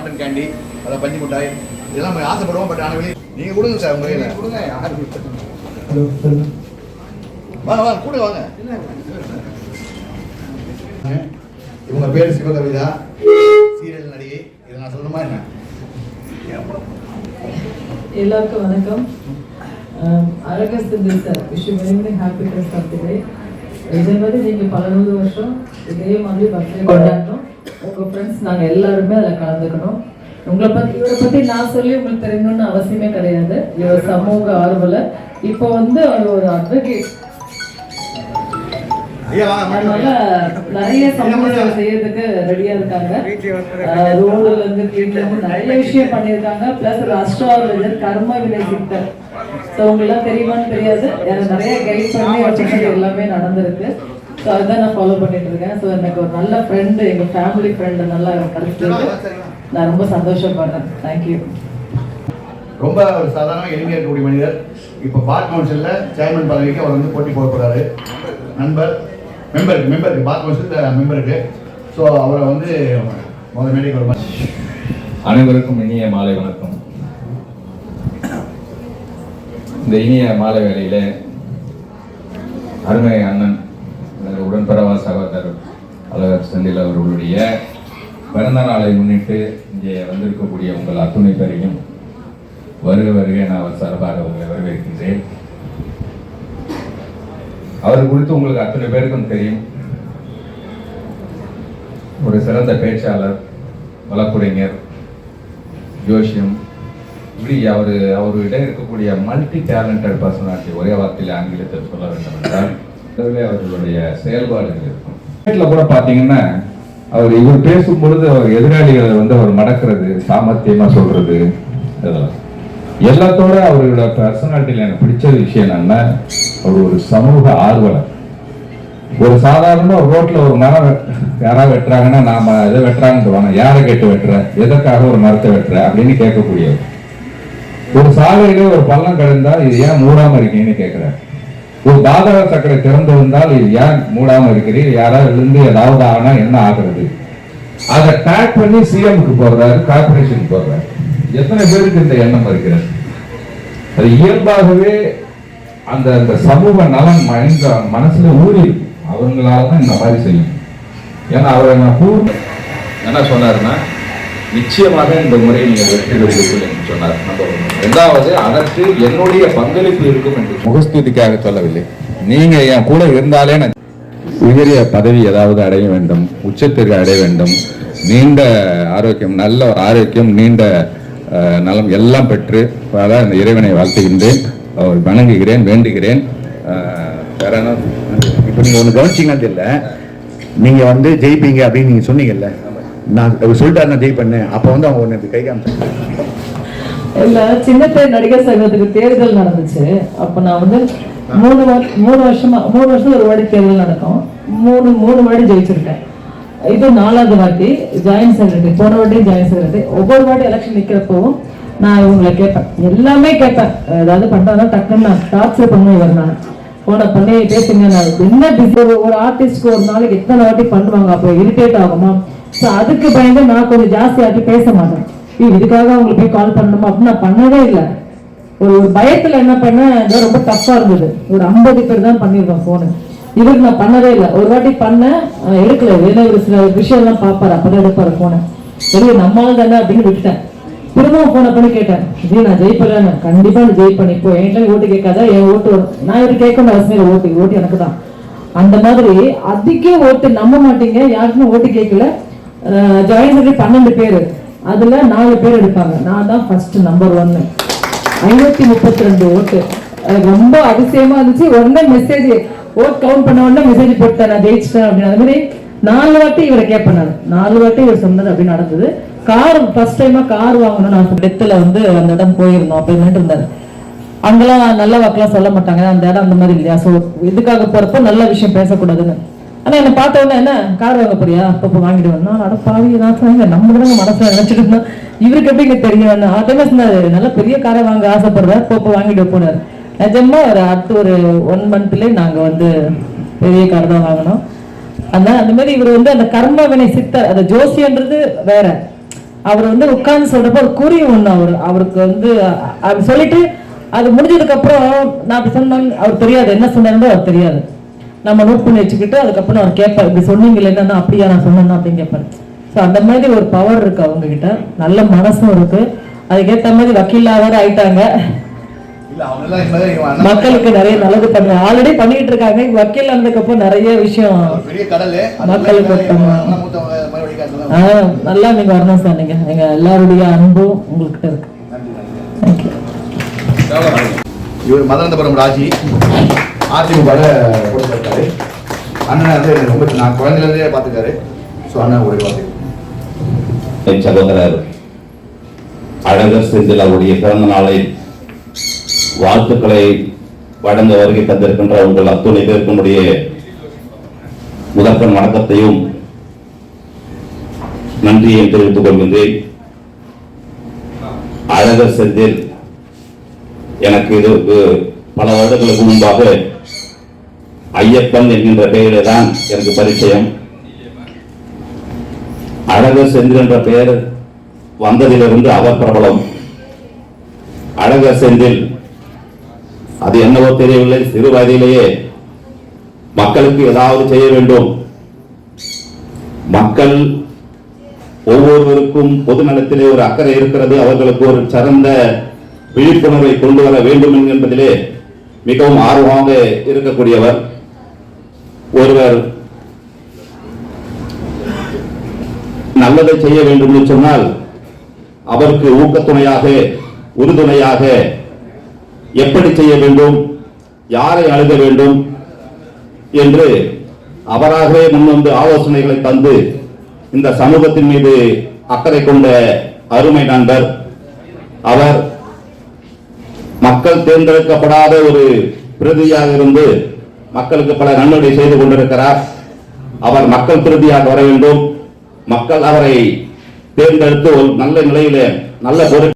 Cotton candy அதான் பஞ்சு மிட்டாய் இதெல்லாம் நம்ம ஆசைப்படுவோம் பட் ஆனால் வெளியே நீங்கள் கொடுங்க சார் உங்கள் கையில். கொடுங்க யார் வாங்க வாங்க கூட வாங்க. இவங்க பேர் சிவகவிதா சீரியல் நடிகை. இதை நான் சொல்லணுமா என்ன? எல்லாருக்கும் வணக்கம். Um, அழகஸ்து sir wish very happy Christ of day இதே மாதிரி நீங்கள் பல நூறு வருஷம் இதே மாதிரி பர்த்டே கொண்டாடணும் உங்கள் ஃப்ரெண்ட்ஸ் நாங்கள் எல்லாருமே அதில் கலந்துக்கணும். உங்களை பற்றி இவரை பற்றி நான் சொல்லி உங்களுக்கு தெரியணும்னு அவசியமே கிடையாது. இவர் சமூக ஆர்வலர். இப்போ வந்து அவர் ஒரு அட்வொகேட் அதனால. நிறைய சமூக சேவை செய்யறதுக்கு ரெடியா இருக்காங்க. ரோடுல இருந்து வீட்டுல இருந்து நிறைய விஷயம் பண்ணியிருக்காங்க. பிளஸ் அஸ்ட்ராலஜர் கர்ம வினை சித்தர். ஸோ உங்களெல்லாம் தெரியுமான்னு தெரியாது. எனக்கு நிறைய கைட் பண்ணி எல்லாமே நடந்திருக்கு. ஸோ அதுதான் நான் ஃபாலோ பண்ணிட்டு இருக்கேன் ஸோ எனக்கு ஒரு நல்ல ஃப்ரெண்டு எங்க ஃபேமிலி ஃப்ரெண்டு நல்லா கிடைச்சிருக்கு நான் ரொம்ப சந்தோஷப்படுறேன். தேங்க்யூ ரொம்ப ஒரு சாதாரண எளிமையாக இருக்கக்கூடிய மனிதர். இப்போ பார் கவுன்சிலில் சேர்மன் பதவிக்கு அவர் வந்து போட்டி போட நண்பர். மெம்பருக்கு மெம்பருக்கு பார் கவுன்சில் மெம்பருக்கு ஸோ அவரை வந்து முதல் மேடைக்கு வருவார் அனைவருக்கும் இனிய மாலை வணக்கம். இந்த இனிய மாலை வேளையில அருமை அண்ணன் எனது உடன்பிறவா சகோதரர் அழகர் செந்தில் அவர்களுடைய பிறந்த நாளை முன்னிட்டு இங்கே வந்திருக்கக்கூடிய உங்கள் அத்துணை பேரையும் வருக வருக நான் அவர் சார்பாக உங்களை வரவேற்கின்றேன். அவர் குறித்து உங்களுக்கு அத்தனை பேருக்கும் தெரியும். ஒரு சிறந்த பேச்சாளர் வழக்குரைஞர் ஜோஷியம் இப்படி அவர் அவர்கிட்ட இருக்கக்கூடிய மல்டி டேலண்டட் பர்சனாலிட்டி ஒரே வார்த்தையில் ஆங்கிலத்தில் சொல்ல வேண்டும் என்றால் அவர்களுடைய செயல்பாடுகள் இருக்கும். வீட்டில் கூட பார்த்தீங்கன்னா அவர் இவர் பேசும் பொழுது அவர் எதிராளிகளை வந்து அவர் மடக்கிறது சாமர்த்தியமா சொல்றது இதெல்லாம். எல்லாத்தோட அவரோட பர்சனாலிட்டியில் எனக்கு பிடிச்ச விஷயம் என்னன்னா அவர் ஒரு சமூக ஆர்வலர். ஒரு சாதாரண ஒரு ரோட்ல ஒரு மரம் யாராவது வெட்டுறாங்கன்னா நாம எதை வெட்டுறாங்கன்னு வாங்க யாரை கேட்டு வெட்டுற? எதற்காக ஒரு மரத்தை வெட்டுற? அப்படின்னு கேட்கக்கூடியவர். ஒரு சாலையிலே ஒரு பள்ளம் கிடந்தா இது ஏன் மூடாம இருக்கீங்கன்னு கேட்கிறார். ஒரு பாதக சக்கரை திறந்திருந்தால் இது ஏன் மூடாம இருக்கிறீர்? யாராவது இருந்து ஏதாவது ஆனா என்ன ஆகிறது? அதை டேக் பண்ணி சிஎம்க்கு போடுறாரு கார்பரேஷனுக்கு போடுறாரு. எத்தனை பேருக்கு இந்த எண்ணம் இருக்கிறது அது இயல்பாகவே அந்த அந்த சமூக நலன் மைண்ட் மனசுல ஊறி அவங்களால தான் இந்த மாதிரி செய்யும் ஏன்னா அவரை நான் கூர்ந்து என்ன சொன்னாருன்னா நிச்சயமாக இந்த முறை நீங்கள் வெற்றி பெறுவீர்கள் என்று சொன்னார். நம்பர் ரெண்டாவது அதற்கு என்னுடைய பங்களிப்பு இருக்கும் என்று. முகஸ்துதிக்காக சொல்லவில்லை. நீங்க என் கூட இருந்தாலே நான் உயரிய பதவி ஏதாவது அடைய வேண்டும் உச்சத்திற்கு அடைய வேண்டும். நீண்ட ஆரோக்கியம் நல்ல ஒரு ஆரோக்கியம் நீண்ட நலம் எல்லாம் பெற்று அதான் இந்த இறைவனை வாழ்த்துகின்றேன். அவர் வணங்குகிறேன் வேண்டுகிறேன். வேற இப்போ நீங்கள் ஒன்று கவனிச்சிங்கன்னா தெரியல. நீங்கள் வந்து ஜெயிப்பீங்க அப்படின்னு நீங்கள் சொன்னீங்கல்ல. நான் அவர் சொல்லிட்டாரு நான் பண்ணேன். அப்போ வந்து அவங்க ஒன்று கை காமிச்சாங்க. இல்ல சின்ன பேர் நடிகர் சங்கத்துக்கு தேர்தல் நடந்துச்சு. அப்ப நான் வந்து மூணு மூணு வருஷமா மூணு வருஷம் ஒரு வாட்டி தேர்தல் நடக்கும். மூணு மூணு வாடி ஜெயிச்சிருக்கேன். இது நாலாவது வாட்டி ஜாயின் செக்ரட்டரி போன வாட்டி ஜாயின் செக்ரட்டரி. ஒவ்வொரு வாட்டி எலெக்ஷன் நிக்கிறப்பவும் நான் இவங்களை கேட்பேன். எல்லாமே கேட்பேன். ஏதாவது பண்றாங்க டக்குன்னு நான் டார்ச்சர் பண்ணி இவர் நான். போன பண்ணி பேசுங்க நான் என்ன பிஸி ஒரு ஒரு ஆர்டிஸ்ட்க்கு ஒரு நாளைக்கு எத்தனை வாட்டி பண்ணுவாங்க? அப்போ இரிட்டேட் ஆகுமா? ஸோ அதுக்கு பயந்து நான் கொஞ்சம் ஜாஸ்தியாட்டி பேச மாட்டேன். இதுக்காக அவங்களுக்கு போய் கால் பண்ணணுமா? அப்படின்னு நான் பண்ணவே இல்லை. ஒரு ஒரு பயத்துல என்ன பண்ணேன்? ரொம்ப டஃப்பாக இருந்தது. ஒரு ஐம்பது பேர் தான் பண்ணிருக்கோம் போனு இவருக்கு நான் பண்ணவே இல்லை. ஒரு வாட்டி பண்ணேன். எடுக்கல. ஏன்னா ஒரு சில விஷயம்லாம் பார்ப்பார். பார்ப்பாரு அப்பதான் எடுப்பாரு ஃபோனை வெளியே நம்மளால தானே அப்படின்னு விட்டுட்டேன். திரும்பவும் ஃபோனை பண்ணி கேட்டேன். ஜி நான் ஜெயிப்பலன்னு கண்டிப்பா நான் ஜெயிப்பேன். இப்போ என்கிட்ட ஓட்டு கேட்காத. என் ஓட்டு நான் இவர் கேட்கணும் அவசியம் இல்லை ஓட்டு. ஓட்டு எனக்கு தான். அந்த மாதிரி அதுக்கே ஓட்டு நம்ப மாட்டீங்க. யாருக்குமே ஓட்டு கேட்கல. ஜாயின் பண்ணி பன்னெண்டு பேர். அதுல நாலு பேர் எடுப்பாங்க. நான் தான் ஃபர்ஸ்ட் நம்பர் ஒன்னு ஐநூத்தி முப்பத்தி ரெண்டு ஓட்டு ரொம்ப அதிசயமா இருந்துச்சு. உடனே மெசேஜ் ஓட் கவுண்ட் பண்ண உடனே மெசேஜ் போட்டேன் நான் ஜெயிச்சிட்டேன் அப்படின்னு. அது மாதிரி நாலு வாட்டி இவரை கேட்பேன் நான். நாலு வாட்டி இவர் சொன்னது அப்படி நடந்தது. கார் ஃபர்ஸ்ட் டைமா கார் வாங்கணும் நான் டெத்துல வந்து அந்த இடம் போயிருந்தோம். அப்படின்னு இருந்தாரு அங்கெல்லாம் நல்ல வாக்கெல்லாம் சொல்ல மாட்டாங்க. அந்த இடம் அந்த மாதிரி இல்லையா? ஸோ இதுக்காக போறப்போ நல்ல விஷயம் பேசக்கூடாதுன்னு. ஆனால் என்ன பார்த்த உடனே என்ன? கார் வாங்க போறியா? அப்பப்போ வாங்கிட்டு வந்தோம் அட பாவி நான் நம்ம தானே மனசுல நினைச்சிட்டு இருந்தோம். இவருக்கு எப்படிங்க தெரியும்? அதே சொன்னாரு நல்ல பெரிய காரை வாங்க ஆசைப்படுறாரு. அப்பப்போ வாங்கிட்டு போனார். நிஜமா ஒரு அடுத்து ஒரு ஒன் மந்த்லயே நாங்க வந்து பெரிய கார் தான் வாங்கினோம். அதான் அந்த மாதிரி இவர் வந்து அந்த கர்ம வினை சித்தர். அந்த ஜோசியன்றது வேற. அவர் வந்து உட்கார்ந்து சொல்றப்ப ஒரு குறி ஒண்ணு அவர். அவருக்கு வந்து அ- அது சொல்லிட்டு அது முடிஞ்சதுக்கு அப்புறம் நான் அப்படி சொன்னாங்க அவர் தெரியாது. என்ன சொன்னாருன்னு அவர் தெரியாது. நம்ம நோட் பண்ணி வச்சுக்கிட்டு அதுக்கப்புறம் அவர் கேட்பார் இப்படி சொன்னீங்களே என்னன்னா அப்படியா நான் சொன்னேன்னா? அப்படின்னு கேட்பாரு. ஸோ அந்த மாதிரி ஒரு பவர் இருக்கு அவங்க கிட்ட நல்ல மனசும் இருக்கு. அதுக்கேற்ற மாதிரி வக்கீலா வேற ஆயிட்டாங்க. மக்களுக்கு நிறைய நல்லது பண்ண ஆல்ரெடி பண்ணிட்டு இருக்காங்க. வக்கீல் அப்புறம் நிறைய விஷயம் மக்களுக்கு நல்லா நீங்க வரணும் சார் நீங்க எங்க எல்லாருடைய அன்பும் உங்ககிட்ட இருக்கு. இவர் மதனந்தபுரம் ராஜி. அதிமுக அண்ணன் வந்து ரொம்ப நான் குழந்தையில இருந்தே பார்த்துக்காரு. ஸோ அண்ணன் வார்த்தை. என் சகோதரர் அழகர் செந்தில் அவருடைய பிறந்த நாளை வாழ்த்துக்களை வழங்க வருகை தந்திருக்கின்ற உங்கள் அத்துணை பேருக்குடைய முதற்கண் வணக்கத்தையும் நன்றியையும் தெரிவித்துக் கொள்கின்றேன். அழகர் செந்தில் எனக்கு இது இது பல வருடங்களுக்கு முன்பாக ஐயப்பன் என்கின்ற பெயரில் தான் எனக்கு பரிச்சயம். அழகர் செந்தில் என்ற பெயர் வந்ததிலிருந்து அவர் பிரபலம். அழகர் செந்தில் அது என்னவோ தெரியவில்லை சிறு வயதிலேயே மக்களுக்கு ஏதாவது செய்ய வேண்டும். மக்கள் ஒவ்வொருவருக்கும் பொது நலத்திலே ஒரு அக்கறை இருக்கிறது. அவர்களுக்கு ஒரு சிறந்த விழிப்புணர்வை கொண்டு வர வேண்டும் என்பதிலே மிகவும் ஆர்வமாக இருக்கக்கூடியவர். ஒருவர் நல்லதை செய்ய வேண்டும் என்று சொன்னால் அவருக்கு ஊக்கத்துணையாக உறுதுணையாக எப்படி செய்ய வேண்டும் யாரை அழுத வேண்டும் என்று அவராகவே முன்வந்து ஆலோசனைகளை தந்து இந்த சமூகத்தின் மீது அக்கறை கொண்ட அருமை நண்பர் அவர் மக்கள் தேர்ந்தெடுக்கப்படாத ஒரு பிரதியாக இருந்து மக்களுக்கு பல நன்மைகளை செய்து கொண்டிருக்கிறார். அவர் மக்கள் திருப்தியாக வர வேண்டும். மக்கள் அவரை தேர்ந்தெடுத்து ஒரு நல்ல நிலையில நல்ல பொருள்